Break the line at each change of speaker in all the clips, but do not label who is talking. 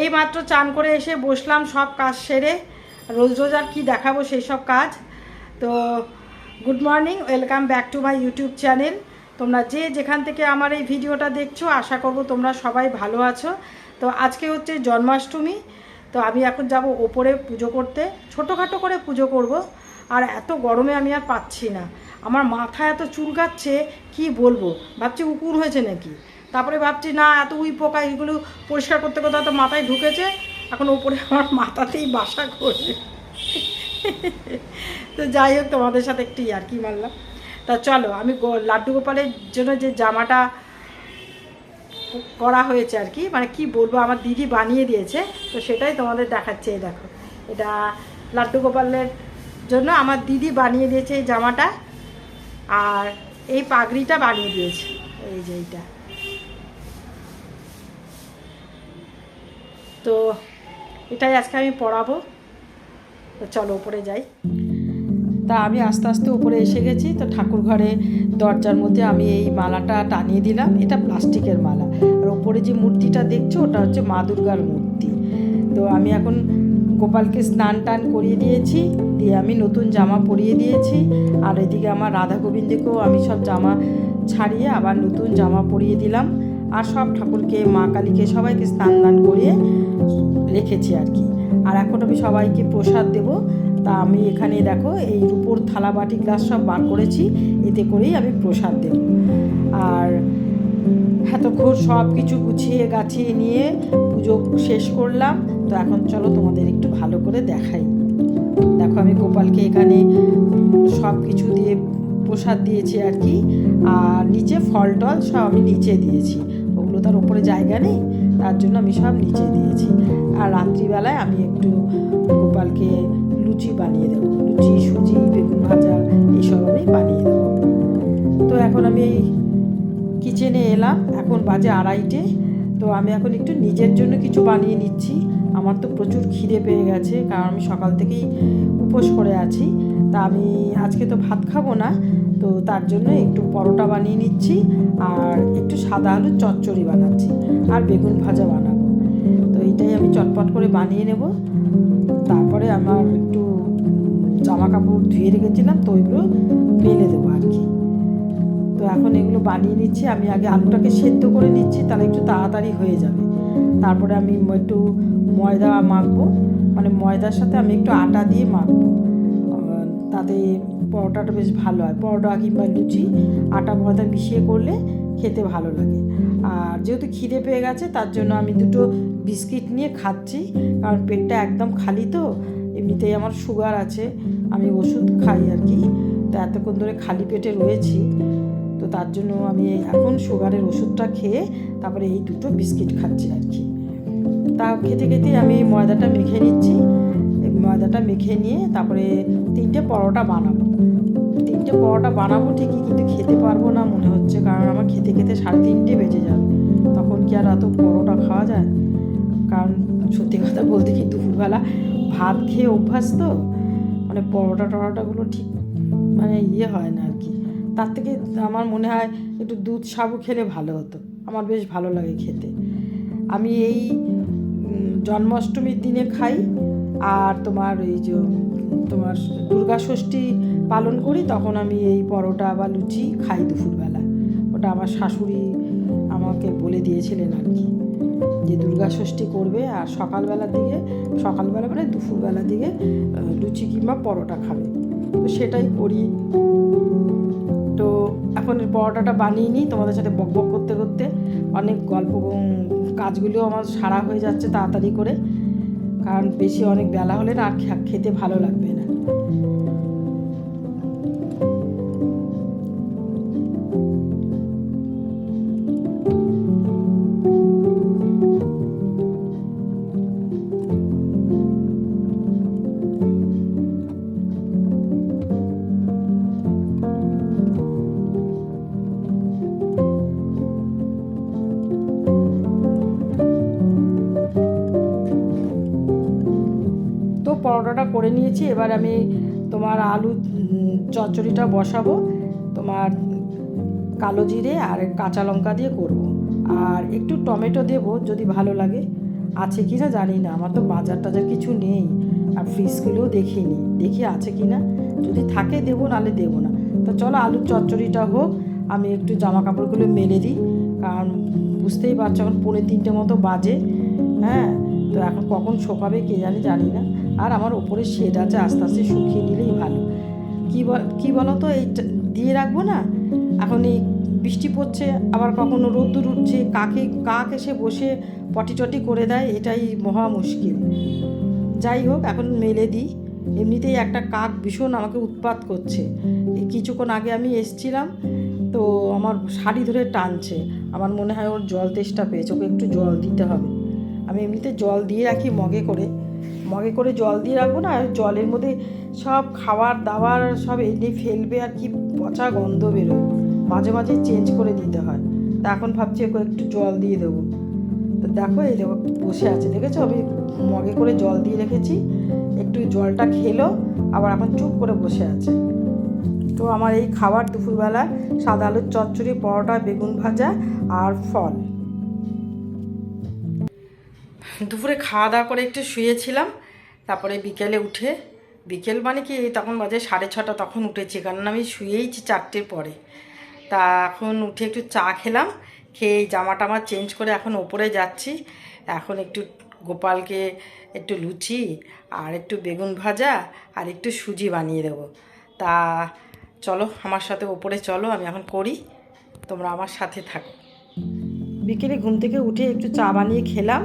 এই মাত্র চান করে এসে বসলাম সব কাজ সেরে। রোজ রোজ আর কি দেখাবো সেই সব কাজ। তো good morning welcome back to my YouTube channel তোমরা যে যেখান থেকে আমার এই ভিডিওটা দেখছ, আশা করব তোমরা সবাই ভালো আছো। তো আজকে হচ্ছে জন্মাষ্টমী, তো আমি এখন যাব ওপরে পুজো করতে। ছোটোখাটো করে পুজো করব, আর এত গরমে আমি আর পাচ্ছি না। আমার মাথা এত চুলকাচ্ছে, কি বলব? ভাবছি উকুর হয়েছে নাকি? তারপরে ভাবছি, না, এত উই পোকা, এগুলো পরিষ্কার করতে করতে হয়তো মাথায় ঢুকেছে। এখন ওপরে আমার মাথাতেই বাসা করবে তো যাই হোক, তোমাদের সাথে একটু আর কি মারলাম। তা চলো, আমি লাড্ডু গোপালের জন্য যে জামাটা করা হয়েছে আর কি মানে কি বলব, আমার দিদি বানিয়ে দিয়েছে, তো সেটাই তোমাদের দেখাচ্ছে, এই দেখো। এটা লাড্ডু গোপালের জন্য আমার দিদি বানিয়ে দিয়েছে এই জামাটা, আর এই পাগড়িটা বানিয়ে দিয়েছে। এই যে এইটা। তো এটাই আজকে আমি পড়াবো। তো চলো উপরে যাই। তা আমি আস্তে আস্তে উপরে এসে গেছি, তো ঠাকুর ঘরে দরজার মধ্যে আমি এই মালাটা টানিয়ে দিলাম। এটা প্লাস্টিকের মালা। আর ওপরে যে মূর্তিটা দেখছ, ওটা হচ্ছে মা দুর্গার মূর্তি। তো আমি এখন গোপালকে স্নান টান করিয়ে দিয়েছি, দিয়ে আমি নতুন জামা পরিয়ে দিয়েছি। আর এদিকে আমার রাধা গোবিন্দকেও আমি সব জামা ছাড়িয়ে আবার নতুন জামা পরিয়ে দিলাম। আর সব ঠাকুরকে, মা কালীকে সবাইকে স্নান দান করিয়ে রেখেছি আর কি। আর এখন আমি সবাইকে প্রসাদ দেব। তা আমি এখানে দেখো, এই রূপোর থালা বাটি গ্লাস সব বার করেছি। এতে করেই আমি প্রসাদ দেব। আর এতক্ষণ সব কিছু গুছিয়ে গাছিয়ে নিয়ে পুজো শেষ করলাম। তো এখন চলো তোমাদের একটু ভালো করে দেখাই। দেখো আমি গোপালকে এখানে সব কিছু দিয়ে প্রসাদ দিয়েছি আর কি। আর নিচে ফল টল সব আমি নিচে দিয়েছি। তার উপরে জায়গা নেই, তার জন্য আমি সব নিচে দিয়েছি। আর রাত্রিবেলায় আমি একটু গোপালকে লুচি বানিয়ে দেবো। লুচি, সুজি, বেগুন ভাজা, এইসব আমি বানিয়ে দেবো। তো এখন আমি এই কিচেনে এলাম, এখন বাজে আড়াইটে। তো আমি এখন একটু নিজের জন্য কিছু বানিয়ে নিচ্ছি। আমার তো প্রচুর খিদে পেয়ে গেছে, কারণ আমি সকাল থেকেই উপোস করে আছি। তা আমি আজকে তো ভাত খাব না তো তার জন্য একটু পরোটা বানিয়ে নিচ্ছি আর একটু সাদা আলুর চচ্চড়ি বানাচ্ছি আর বেগুন ভাজা বানাবো। তো এইটাই আমি চটপট করে বানিয়ে নেব। তারপরে আমার একটু জামা কাপড় ধুয়ে রেখেছিলাম, তো ওইগুলো মেলে দেবো আর কি। তো এখন এগুলো বানিয়ে নিচ্ছি। আমি আগে আলুটাকে সেদ্ধ করে নিচ্ছি, তাহলে একটু তাড়াতাড়ি হয়ে যাবে। তারপরে আমি একটু ময়দা মাখবো। মানে ময়দার সাথে আমি একটু আটা দিয়ে মাখবো। তাতে পরোটাটা বেশ ভালো হয়। পরোটা কিংবা লুচি, আটা ময়দা মিশিয়ে করলে খেতে ভালো লাগে। আর যেহেতু খিদে পেয়ে গেছে, তার জন্য আমি দুটো বিস্কিট নিয়ে খাচ্ছি। কারণ পেটটা একদম খালি তো, এমনিতেই আমার সুগার আছে, আমি ওষুধ খাই আর কি। তো এতক্ষণ ধরে খালি পেটে রয়েছি। তো তার জন্য আমি এখন সুগারের ওষুধটা খেয়ে তারপরে এই দুটো বিস্কিট খাচ্ছি আর কি। তা খেতে খেতে আমি ময়দাটা মেখে নিচ্ছি। ময়দাটা মেখে নিয়ে তারপরে তিনটে পরোটা বানাবো। তিনটে পরোটা বানাবো ঠিকই, কিন্তু খেতে পারব না মনে হচ্ছে, কারণ আমার খেতে খেতে সাড়ে তিনটে বেজে যাবে। তখন কি আর এত পরোটা খাওয়া যায়? কারণ সত্যি কথা বলতে কি দুপুরবেলা ভাত খেয়ে অভ্যাস তো? মানে পরোটা টরোটাগুলো ঠিক মানে ইয়ে হয় না আর কি। তার থেকে আমার মনে হয় একটু দুধ সাবু খেলে ভালো হতো। আমার বেশ ভালো লাগে খেতে। আমি এই জন্মাষ্টমীর দিনে খাই। আর তোমার এই যে তোমার দুর্গা ষষ্ঠী পালন করি তখন আমি এই পরোটা বা লুচি খাই দুপুরবেলা। ওটা আমার শাশুড়ি আমাকে বলে দিয়েছিলেন আর কি যে দুর্গা ষষ্ঠী করবে আর সকালবেলার দিকে সকালবেলা মানে দুপুরবেলার দিকে লুচি কিংবা পরোটা খাবে। তো সেটাই করি। তো এখন পরোটাটা বানিয়ে নিই তোমাদের সাথে বক বক করতে করতে। অনেক গল্প উম, কাজগুলো আমার সারা হয়ে যাচ্ছে তাড়াতাড়ি করে। কারণ বেশি অনেক বেলা হলে না আর খেতে ভালো লাগবে না। নিয়েছি, এবার আমি তোমার আলু চচ্চড়িটা বসাবো, তোমার কালো জিরে আর কাঁচা লঙ্কা দিয়ে করব। আর একটু টমেটো দেবো যদি ভালো লাগে। আছে কি না জানি না, আমার তো বাজার টাজার কিছু নেই, আর ফ্রিজগুলোও দেখিনি। দেখি আছে কি না, যদি থাকে দেবো, নাহলে দেবো না। তো চলো আলুর চচ্চড়িটা হোক, আমি একটু জামা কাপড়গুলো মেলে দিই, কারণ বুঝতেই পারছ এখন পৌনে তিনটে মতো বাজে হ্যাঁ? তো এখন কখন শোকাবে কে জানি জানি না। আর আমার ওপরে শেড আছে, আস্তে আস্তে শুকিয়ে নিলেই ভালো। কী বল কী বলো তো এই দিয়ে রাখব না? এখন এই বৃষ্টি পড়ছে, আবার কখনো রোদ্দুর উঠছে, কাকে, কাক এসে বসে পটি টটি করে দেয়, এটাই মহা মুশকিল। যাই হোক, এখন মেলে দিই। এমনিতেই একটা কাক ভীষণ আমাকে উৎপাত করছে। কিছুক্ষণ আগে আমি এসছিলাম, তো আমার শাড়ি ধরে টানছে। আমার মনে হয় ওর জল তেষ্টা পেয়েছে, ওকে একটু জল দিতে হবে। আমি এমনিতে জল দিয়ে রাখি মগে করে। মগে করে জল দিয়ে রাখব না জলের মধ্যে সব খাবার দাবার সব এনে ফেলবে, আর কি পচা গন্ধ বেরোয়। মাঝে মাঝে চেঞ্জ করে দিতে হয়। তা এখন ভাবছি একটু জল দিয়ে দেবো। তো দেখো, এই দেখো, বসে আছে, দেখেছ? আমি মগে করে জল দিয়ে রেখেছি, একটু জলটা খেলো, আবার এখন চুপ করে বসে আছে। তো আমার এই খাবার দুপুরবেলা সাদা আলুর চচ্চড়ি, পরোটা, বেগুন ভাজা আর ফল। দুপুরে খাওয়া দাওয়া করে একটু শুয়েছিলাম, তারপরে বিকেলে উঠে, বিকেল মানে কি তখন বাজে সাড়ে ছটা তখন উঠেছি, কারণ আমি শুয়েইছি চারটের পরে। তা এখন উঠে একটু চা খেলাম, খেয়ে জামা টামা চেঞ্জ করে এখন ওপরে যাচ্ছি। এখন একটু গোপালকে একটু লুচি আর একটু বেগুন ভাজা আর একটু সুজি বানিয়ে দেবো। তা চলো আমার সাথে ওপরে চলো, আমি এখন করি, তোমরা আমার সাথে থাকো। বিকেলে ঘুম থেকে উঠে একটু চা বানিয়ে খেলাম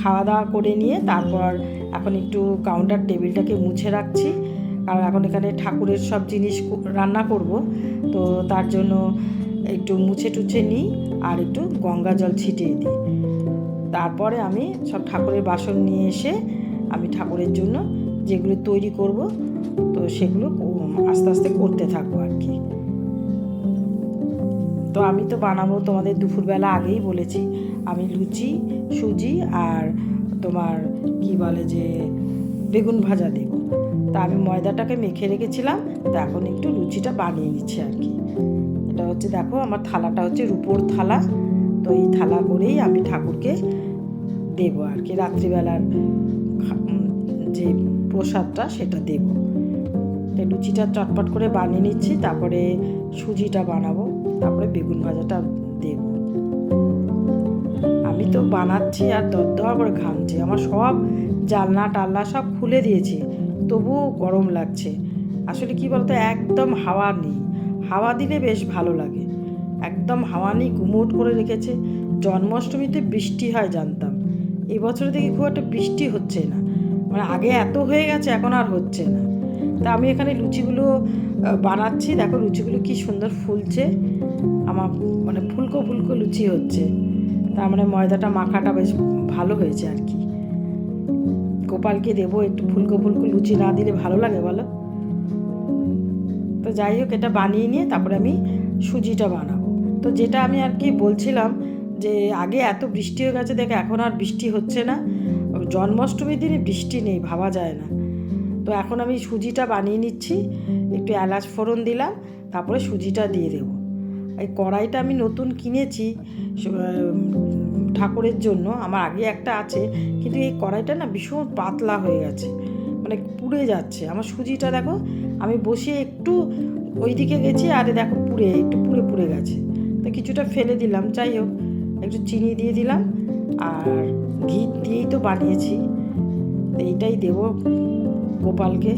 খাওয়া দাওয়া করে নিয়ে তারপর এখন একটু কাউন্টার টেবিলটাকে মুছে রাখছি। কারণ এখন এখানে ঠাকুরের সব জিনিস রান্না করব। তো তার জন্য একটু মুছে টুছে নিই আর একটু গঙ্গা জল ছিটিয়ে দিই। তারপরে আমি সব ঠাকুরের বাসন নিয়ে এসে আমি ঠাকুরের জন্য যেগুলো তৈরি করব, তো সেগুলো আস্তে আস্তে করতে থাকব আর কি। তো আমি তো বানাবো তোমাদের দুপুরবেলা আগেই বলেছি। আমি লুচি, সুজি আর তোমার কি বলে যে বেগুন ভাজা দেব। তা আমি ময়দাটাকে মেখে রেখেছিলাম, তো এখন একটু লুচিটা বানিয়ে নিচ্ছি আর কি। এটা হচ্ছে দেখো, আমার থালাটা হচ্ছে রুপোর থালা, তো এই থালা করেই আমি ঠাকুরকে দেবো আর কি। রাত্রিবেলার যে প্রসাদটা সেটা দেবো। লুচিটা চটপট করে বানিয়ে নিচ্ছি, তারপরে সুজিটা বানাবো, তারপরে বেগুন ভাজাটা আমি তো বানাচ্ছি আর দরদর করে ঘামছি। আমার সব জানলা টালনা সব খুলে দিয়েছি। তবুও গরম লাগছে। আসলে কি বলতো, একদম হাওয়া নেই। হাওয়া দিলে বেশ ভালো লাগে। একদম হাওয়া নেই, গুমোট করে রেখেছে। জন্মাষ্টমীতে বৃষ্টি হয় জানতাম। এবছরে দেখি খুব একটা বৃষ্টি হচ্ছে না। মানে আগে এত হয়ে গেছে, এখন আর হচ্ছে না। তা আমি এখানে লুচিগুলো বানাচ্ছি। দেখো লুচিগুলো কি সুন্দর ফুলছে। আমার মানে ফুলকো ফুলকো লুচি হচ্ছে। তার মানে ময়দাটা মাখাটা বেশ ভালো হয়েছে আর কি। গোপালকে দেবো একটু ফুলকো ফুলকো লুচি না দিলে ভালো লাগে বলো? তো যাই হোক, এটা বানিয়ে নিয়ে তারপরে আমি সুজিটা বানাবো। তো যেটা আমি আর কি বলছিলাম যে আগে এত বৃষ্টি হয়ে গেছে, দেখে এখন আর বৃষ্টি হচ্ছে না। জন্মাষ্টমীর দিনে বৃষ্টি নেই, ভাবা যায় না। তো এখন আমি সুজিটা বানিয়ে নিচ্ছি, একটু এলাচ ফোড়ন দিলাম, তারপরে সুজিটা দিয়ে দেবো। এই কড়াইটা আমি নতুন কিনেছি ঠাকুরের জন্য, আমার আগে একটা আছে, কিন্তু এই কড়াইটা না ভীষণ পাতলা হয়ে গেছে মানে পুড়ে যাচ্ছে। আমার সুজিটা দেখো, আমি বসিয়ে একটু ওই দিকে গেছি, আরে দেখো পুড়ে, একটু পুড়ে পুড়ে গেছে। তো কিছুটা ফেলে দিলাম, যাই হোক, একটু চিনি দিয়ে দিলাম, আর ঘি দিয়েই তো বানিয়েছি। এইটাই দেবো গোপালকে।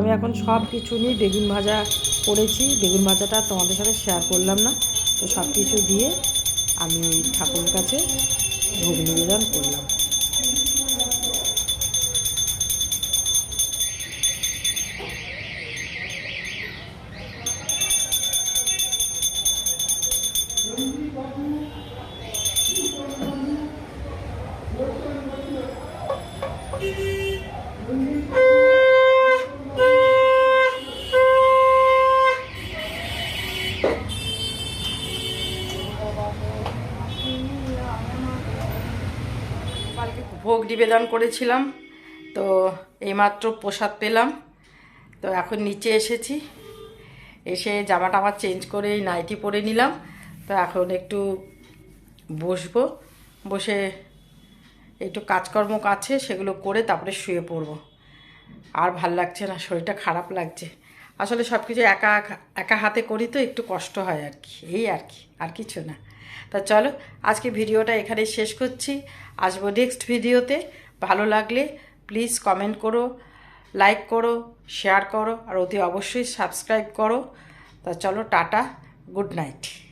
আমি এখন সব কিছু নিয়ে বেগুন ভাজা করেছি। বেগুন ভাজাটা তোমাদের সাথে শেয়ার করলাম না। তো সব কিছু দিয়ে আমি ঠাকুরের কাছে ভোগ নিবেদন করলাম। নিবেদন করেছিলাম। তো এইমাত্র প্রসাদ পেলাম। তো এখন নিচে এসেছি। এসে জামা টামা চেঞ্জ করে এই নাইটি পরে নিলাম। তো এখন একটু বসবো। বসে একটু কাজকর্ম আছে, সেগুলো করে তারপরে শুয়ে পড়ব। আর ভালো লাগছে না, শরীরটা খারাপ লাগছে। আসলে সব কিছু একা একা- হাতে করি তো একটু কষ্ট হয় আর কি। এই আর কি, আর কিছু না। তা চলো, আজকে ভিডিওটা এখানে শেষ করছি। আসব নেক্সট ভিডিওতে। ভালো লাগলে প্লিজ কমেন্ট করো লাইক করো শেয়ার করো, আর অতি অবশ্যই সাবস্ক্রাইব করো। তা চলো, টাটা গুড নাইট